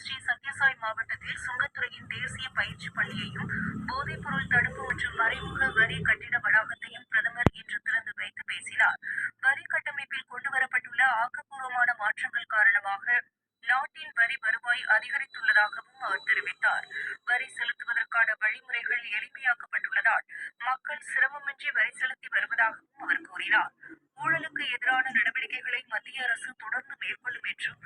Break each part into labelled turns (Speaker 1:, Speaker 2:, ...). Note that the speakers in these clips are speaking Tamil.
Speaker 1: ஸ்ரீ சத்யசாய் மாவட்டத்தில் சுங்கத்துறையின் தேசிய பயிற்சி பள்ளியையும் போதைப்பொருள் தடுப்பு மற்றும் மறைமுக வரி கட்டிட வளாகத்தையும் பிரதமர் இன்று திறந்து வைத்து பேசினார். வரி கட்டமைப்பில் கொண்டுவரப்பட்டுள்ள ஆக்கப்பூர்வமான மாற்றங்கள் காரணமாக நாட்டின் வரி வருவாய் அதிகரித்துள்ளதாகவும் அவர் தெரிவித்தார். வரி செலுத்துவதற்கான வழிமுறைகள் எளிமையாக்கப்பட்டுள்ளதால் மக்கள் சிரமமின்றி வரி செலுத்தி வருவதாகவும் அவர் கூறினார். ஊழலுக்கு எதிரான நடவடிக்கைகளை மத்திய அரசு தொடர்ந்து மேற்கொள்ளும் என்றும்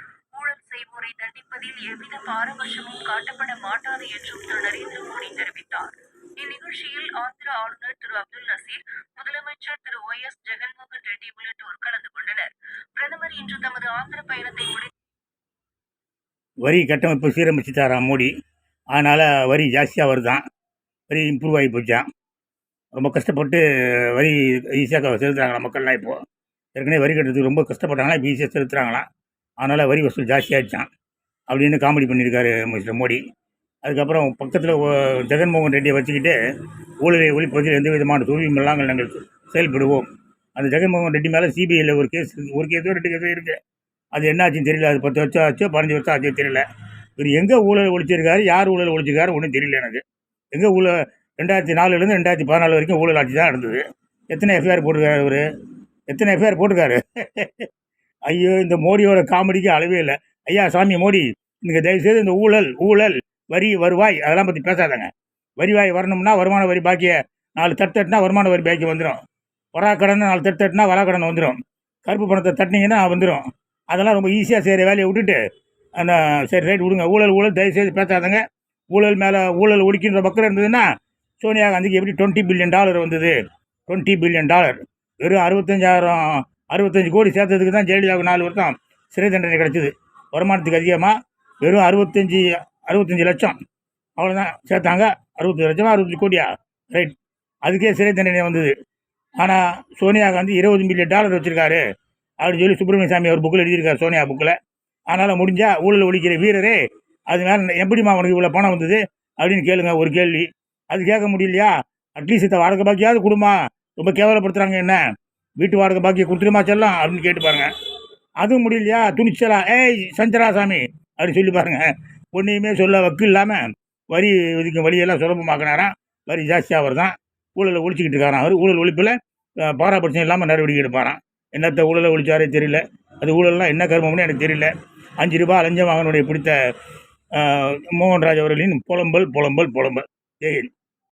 Speaker 1: ஊழல் தண்டிப்பதில் எவ்வித பாரபட்சமும் காட்டப்பட மாட்டாது என்றும் திரு நரேந்திர மோடி தெரிவித்தார். இந்நிகழ்ச்சியில் ஆந்திர ஆளுநர் திரு அப்துல் நசீர் முதலமைச்சர் திரு ஒய் எஸ் ஜெகன்மோகன் ரெட்டி உள்ளிட்டோர் கலந்து கொண்டனர். பிரதமர் இன்று தமது ஆந்திர பயணத்தை முடித்து
Speaker 2: வரி கட்டமைப்பு சீரமைச்சிட்டாராம் மோடி? அதனால் வரி ஜாஸ்தியாக வருதான் வரி இம்ப்ரூவ் ஆகி போச்சான் ரொம்ப கஷ்டப்பட்டு வரி ஈஸியாக செலுத்துகிறாங்களா மக்கள்லாம் இப்போது ஏற்கனவே வரி கட்டுறதுக்கு ரொம்ப கஷ்டப்பட்டாங்களா? இப்போ ஈஸியாக செலுத்துகிறாங்களாம் அதனால் வரி வசூல் ஜாஸ்தியாகிடுச்சான் அப்படின்னு காமெடி பண்ணியிருக்காரு மிஸ்டர் மோடி. அதுக்கப்புறம் பக்கத்தில் ஜெகன்மோகன் ரெட்டியை வச்சுக்கிட்டு ஊழலை ஒழிப்பதில் எந்த விதமான தோல்வியும் இல்லாமல் நாங்கள் செயல்படுவோம். அந்த ஜெகன்மோகன் ரெட்டி மேலே சிபிஐயில் ஒரு கேஸ் ஒரு கேஸோ ரெண்டு கேஸோ இருக்குது அது என்னாச்சுன்னு தெரியல. அது பத்து வருஷம் ஆச்சோ பதினஞ்சு வருஷம் ஆச்சோ தெரியல. இவர் எங்கே ஊழல் ஒழிச்சிருக்காரு யார் ஊழல் ஒழிச்சிருக்காரு ஒன்றும் தெரியல எனக்கு. எங்கே ஊழல் ரெண்டாயிரத்தி நாலுலேருந்து ரெண்டாயிரத்தி பதினாலு வரைக்கும் ஊழல் ஆட்சி தான் நடந்தது. எத்தனை எஃப்ஐஆர் போட்டிருக்காரு அவர்? எத்தனை எஃப்ஐஆர் போட்டிருக்காரு? ஐயோ இந்த மோடியோட காமெடிக்கு அளவே இல்லை. ஐயா சாமி மோடி நீங்கள் தயவுசெய்து இந்த ஊழல் ஊழல் வரி வருவாய் அதெல்லாம் பற்றி பேசாதங்க. வரிவாய் வரணும்னா வருமான வரி பாக்கிய நாலு தட்டுனா வருமான வரி பாக்கி வந்துடும் வராக்கடன் நாலு தட்டு தட்டுனா வராக்கடன் வந்துடும் கருப்பு பணத்தை தட்டினீங்கன்னா வந்துடும் அதெல்லாம் ரொம்ப ஈஸியாக செய்கிற வேலையை விட்டுட்டு அந்த சரி ரைட் விடுங்க. ஊழல் ஊழல் தயவுசெய்து பேசாதங்க. ஊழல் மேலே ஊழல் ஒழிக்கின்ற பக்கம் இருந்ததுன்னா சோனியா காந்திக்கு எப்படி டுவெண்ட்டி பில்லியன் டாலர் வந்தது? டுவெண்ட்டி பில்லியன் டாலர் வெறும் அறுபத்தஞ்சாயிரம் அறுபத்தஞ்சு கோடி சேர்த்ததுக்கு தான் ஜெயலலிதாவுக்கு நாலு வருஷம் சிறை தண்டனை கிடச்சிது. வருமானத்துக்கு அதிகமாக வெறும் அறுபத்தஞ்சி அறுபத்தஞ்சி லட்சம். அவ்வளோதான் சேர்த்தாங்க. அறுபத்தஞ்சு லட்சமாக அறுபத்தஞ்சு கோடியா? ரைட் அதுக்கே சிறை தண்டனை வந்தது. ஆனால் சோனியா காந்தி இருபது மில்லியன் டாலர் வச்சுருக்காரு. அப்படின்னு சொல்லி சுப்பிரமணிய சாமி அவர் புக்கில் எழுதியிருக்கார் சோனியா புக்கில் அதனால் முடிஞ்சால் ஊழல் ஒழிக்கிற வீரரே அது மேலே எப்படிம்மா உனக்கு இவ்வளோ பணம் வந்தது? அப்படின்னு கேளுங்க ஒரு கேள்வி. அது கேட்க முடியலையா? அட்லீஸ்ட் இதை வாடகை பாக்கியாவது கொடுமா? ரொம்ப கேவலப்படுத்துகிறாங்க என்ன? வீட்டு வாடகை பாக்கியை கொடுத்துருமா செல்லாம்? அப்படின்னு கேட்டு பாருங்க. அதுவும் முடியலையா? துணிச்சலா? ஏய் சஞ்சராசாமி அப்படின்னு சொல்லி பாருங்க. ஒன்றையுமே சொல்ல வக்கு இல்லாமல் வரி விதிக்கும் வழியெல்லாம் சுலபமாக்கினாராம் வரி ஜாஸ்தியாக வருதான் ஊழலை ஒழிச்சிக்கிட்டு இருக்காராம் அவர்? ஊழல் ஒழிப்பில் பாராபட்சம் இல்லாமல் நடவடிக்கை எடுப்பாராம் என்னத்தை ஊழலை ஒழிச்சாரே தெரியல. அது ஊழல்லாம் என்ன கர்மம்னு எனக்கு தெரியல. அஞ்சு ரூபாய் லஞ்சம் வாங்கினுடைய பிடித்த மோகன்ராஜ் அவர்களின் புலம்பல் புலம்பல் புலம்பல். ஜெயின்